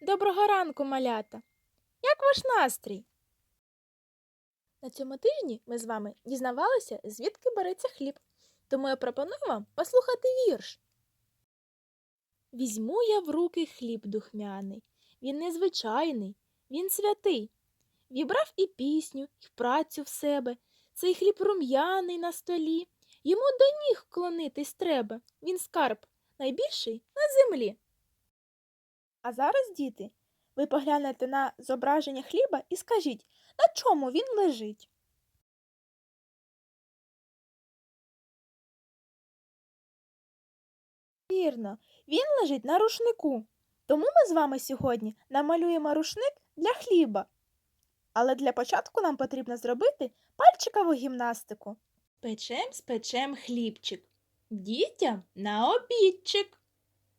Доброго ранку, малята! Як ваш настрій? На цьому тижні ми з вами дізнавалися, звідки береться хліб. Тому я пропоную вам послухати вірш. Візьму я в руки хліб духмяний. Він незвичайний, він святий. Вібрав і пісню, і працю в себе. Цей хліб рум'яний на столі. Йому до ніг клонитись треба. Він скарб найбільший на землі. А зараз, діти, ви поглянете на зображення хліба і скажіть, на чому він лежить. Вірно, він лежить на рушнику. Тому ми з вами сьогодні намалюємо рушник для хліба. Але для початку нам потрібно зробити пальчикову гімнастику. Печем спечем хлібчик. Дітям на обідчик.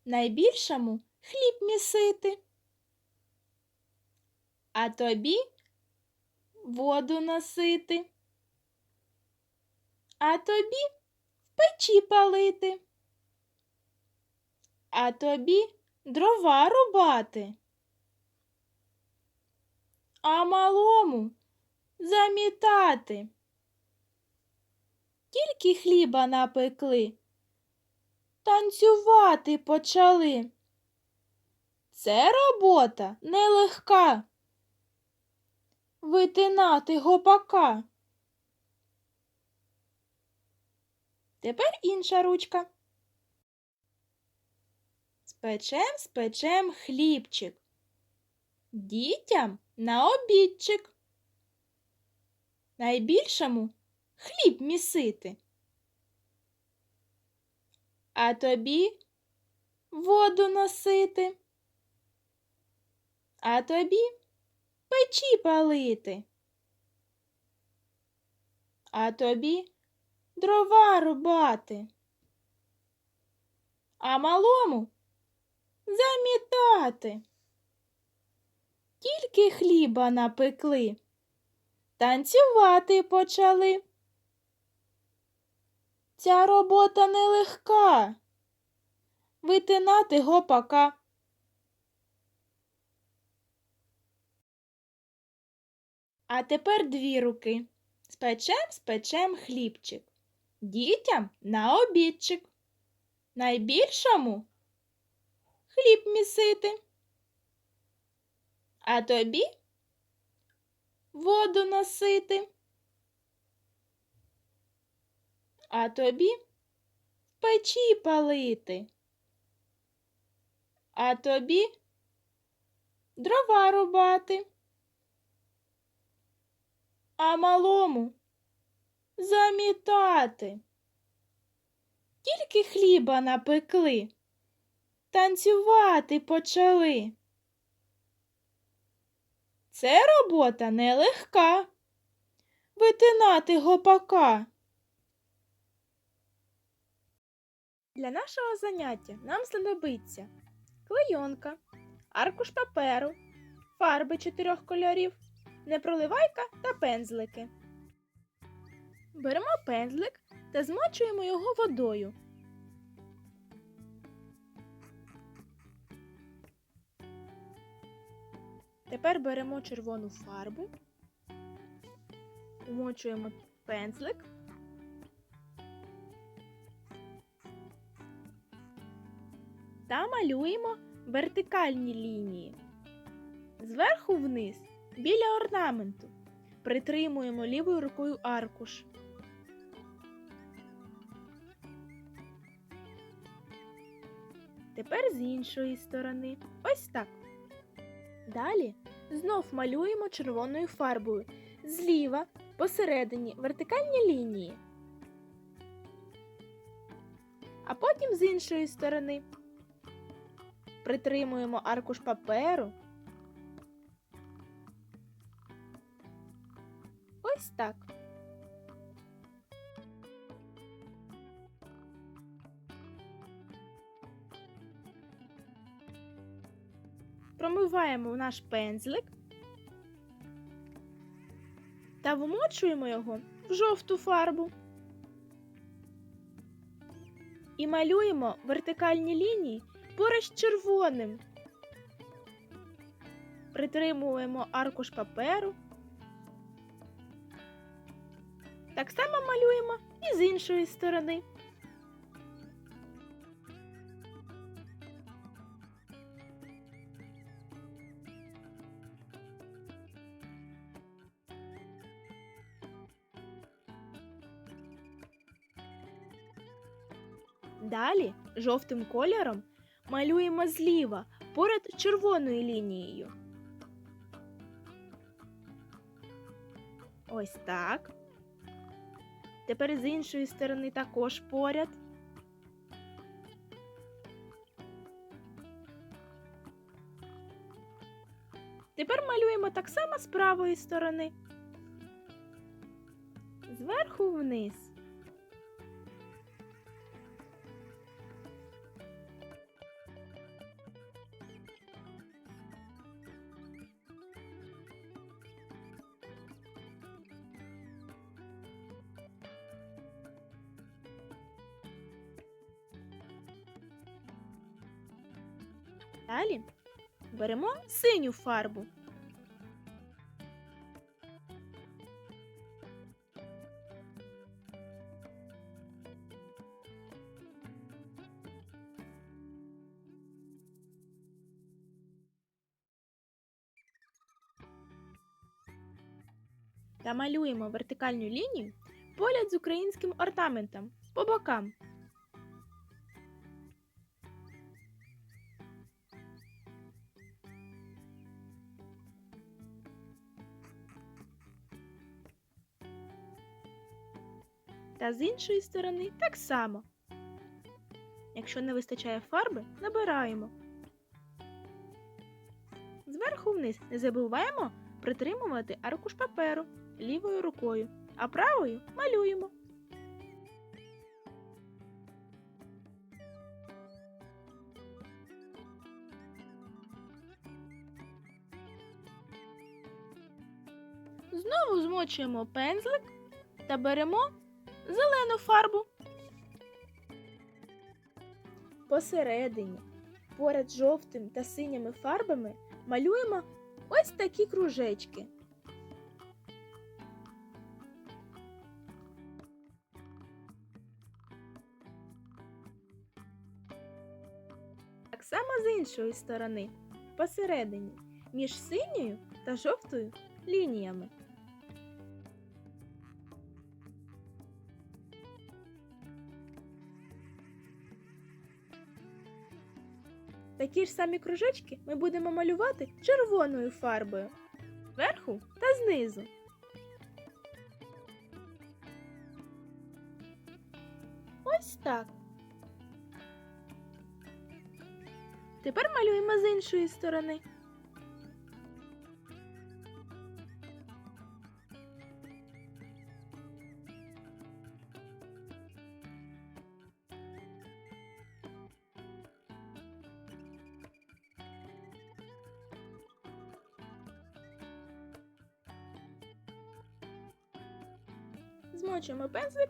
Найбільшому хліб місити. А тобі воду носити. А тобі в печі палити. А тобі дрова рубати. А малому замітати. Тільки хліба напекли, танцювати почали. Це робота нелегка. Витинати гопака. Тепер інша ручка. Спечем, спечем хлібчик. Дітям на обідчик. Найбільшому хліб місити. А тобі воду носити. А тобі печі палити. А тобі дрова рубати. А малому замітати. Тільки хліба напекли, танцювати почали. Ця робота нелегка. Витинати гопака. А тепер дві руки. Спечем, спечем хлібчик. Дітям на обідчик. Найбільшому хліб місити. А тобі воду носити. А тобі печі палити. А тобі дрова рубати. А малому замітати. Тільки хліба напекли, танцювати почали. Це робота нелегка. Витинати гопака. Для нашого заняття нам знадобиться клейонка, аркуш паперу, фарби чотирьох кольорів, непроливайка та пензлики. Беремо пензлик та змочуємо його водою. Тепер беремо червону фарбу, вмочуємо пензлик. Та малюємо вертикальні лінії. Зверху вниз, біля орнаменту, притримуємо лівою рукою аркуш. Тепер з іншої сторони. Ось так. Далі знов малюємо червоною фарбою. Зліва посередині вертикальні лінії. А потім з іншої сторони притримуємо аркуш паперу. Ось так. Промиваємо наш пензлик та вмочуємо його в жовту фарбу. І малюємо вертикальні лінії поруч червоним. притримуємо аркуш паперу. Так само малюємо і з іншої сторони. Далі жовтим кольором малюємо зліва поряд червоною лінією. Ось так. Тепер з іншої сторони також поряд. Тепер малюємо так само з правої сторони. Зверху вниз. Далі беремо синю фарбу. Та малюємо вертикальну лінію поряд з українським орнаментом по бокам. Та з іншої сторони так само. Якщо не вистачає фарби, набираємо. Зверху вниз не забуваємо притримувати аркуш паперу лівою рукою, а правою малюємо. Знову змочуємо пензлик та беремо зелену фарбу. Посередині, поряд жовтим та синіми фарбами малюємо ось такі кружечки. Так само з іншої сторони, посередині, між синьою та жовтою лініями. Такі ж самі кружечки ми будемо малювати червоною фарбою зверху та знизу. Ось так. Тепер малюємо з іншої сторони. Змочуємо пензлик,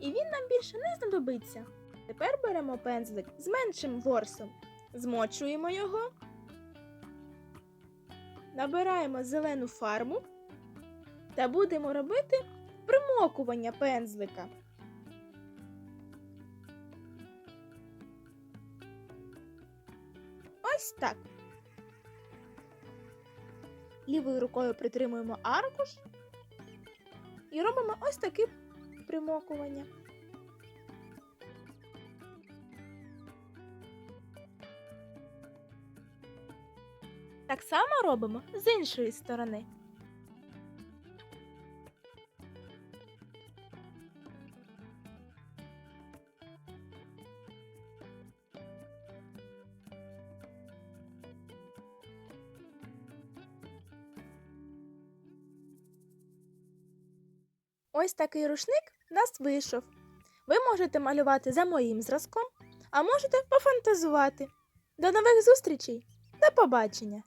і він нам більше не знадобиться. Тепер беремо пензлик з меншим ворсом, змочуємо його, набираємо зелену фарбу та будемо робити примокування пензлика. Ось так. Лівою рукою притримуємо аркуш і робимо ось таке примокування. Так само робимо з іншої сторони. Ось такий рушник в нас вийшов. Ви можете малювати за моїм зразком, а можете пофантазувати. До нових зустрічей! До побачення!